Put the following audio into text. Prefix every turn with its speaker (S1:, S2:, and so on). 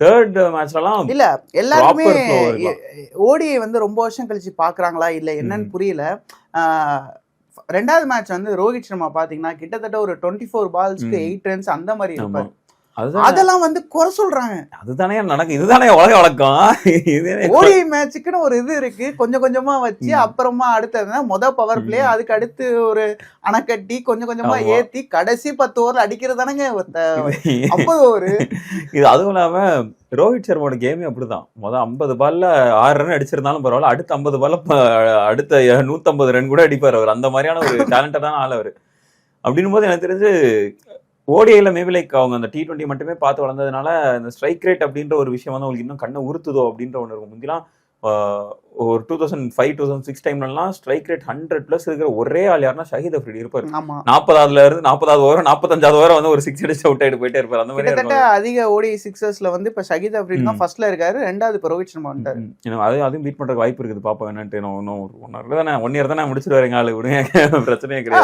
S1: Third மேட்ச்லலாம்
S2: இல்ல எல்லாருமே. ODI வந்து ரொம்ப வருஷம் கழிச்சு பாக்குறாங்களா? இல்ல என்னன்னு புரியல. ரெண்டாவது மேட்ச் வந்து ரோஹித் சர்மா பாத்தீங்கன்னா கிட்டத்தட்ட ஒரு டுவெண்ட்டி ஃபோர் பால்ஸ்க்கு. எயிட் ரன்ஸ் அந்த மாதிரி இருப்பாரு. அதெல்லாம் வந்து குறை சொல்றாங்க.
S1: அதுதானே நடக்கும். இதுதானே உலக வழக்கம்.
S2: ஓடிஐ மேட்சுக்குன்னு ஒரு இது இருக்கு. கொஞ்சம் கொஞ்சமா வச்சு. அப்புறமா அடுத்தது முத பவர் பிளே. அதுக்கு அடுத்து ஒரு அணைக்கட்டி கொஞ்சம் கொஞ்சமா. ஏத்தி கடைசி பத்து ஓவர்ல அடிக்கிறதானங்க
S1: இது-
S2: ஐம்பது ஓவர்
S1: இது அதுவும் இல்லாம ரோஹித் சர்மாவோட கேமே அப்படிதான். முதல் ஐம்பது பால்ல ஆறு ரன் அடிச்சிருந்தாலும் பரவாயில்ல. அடுத்த ஐம்பது பால்ல அடுத்த நூத்தம்பது ரன் கூட அடிப்பார் அவர். அந்த மாதிரியான ஒரு டேலண்டடான ஆள் அவர். அப்படின்னும் போது எனக்கு தெரிஞ்சு ஓடிஐல மேபி லைக் அவங்க அந்த டி டுவெண்ட்டி மட்டுமே பார்த்து வளர்ந்ததுனால இந்த ஸ்ட்ரைக் ரேட் அப்படின்ற ஒரு விஷயம் வந்து அவங்களுக்கு இன்னும் கண்ணை உறுத்துதோ அப்படின்ற ஒன்று இருக்கும். முந்திலாம் ஒரு two thousand five two thousand six டைம்லலாம் ஸ்ட்ரைக் ரேட் ஹண்ட்ரட் ப்ளஸ் இருக்கிற ஒரே ஆள் யாருன்னா ஷஹீத் அஃப்ரிடி இருப்பார். நாற்பதாவதுல இருந்து நாற்பதாவது ஓவர் நாற்பத்தஞ்சாவது ஓவர் வந்து ஒரு சிக்ஸ் அடிச்சு அவுட் ஆயிட்டு போயிட்டே இருப்பார். அந்த மாதிரி
S2: அதிக ஓடி சிக்ஸர்ஸ்ல வந்து இப்ப ஷகித் அப்ரின் தான். ஃபர்ஸ்ட்ல இருக்காரு. ரெண்டாவது இப்ப ரோஹித் சர்மா வந்துட்டாரு.
S1: அது அதையும் பீட் பண்றதுக்கு வாய்ப்பு இருக்குது. பாப்போம் என்னன்ட்டு. நான் இன்னும் ஒன் இயர் தானே ஒன் இயர் தானே முடிச்சிட்டு வரேங்க ஆளு. விடுங்க பிரச்சனையே கிடையாது.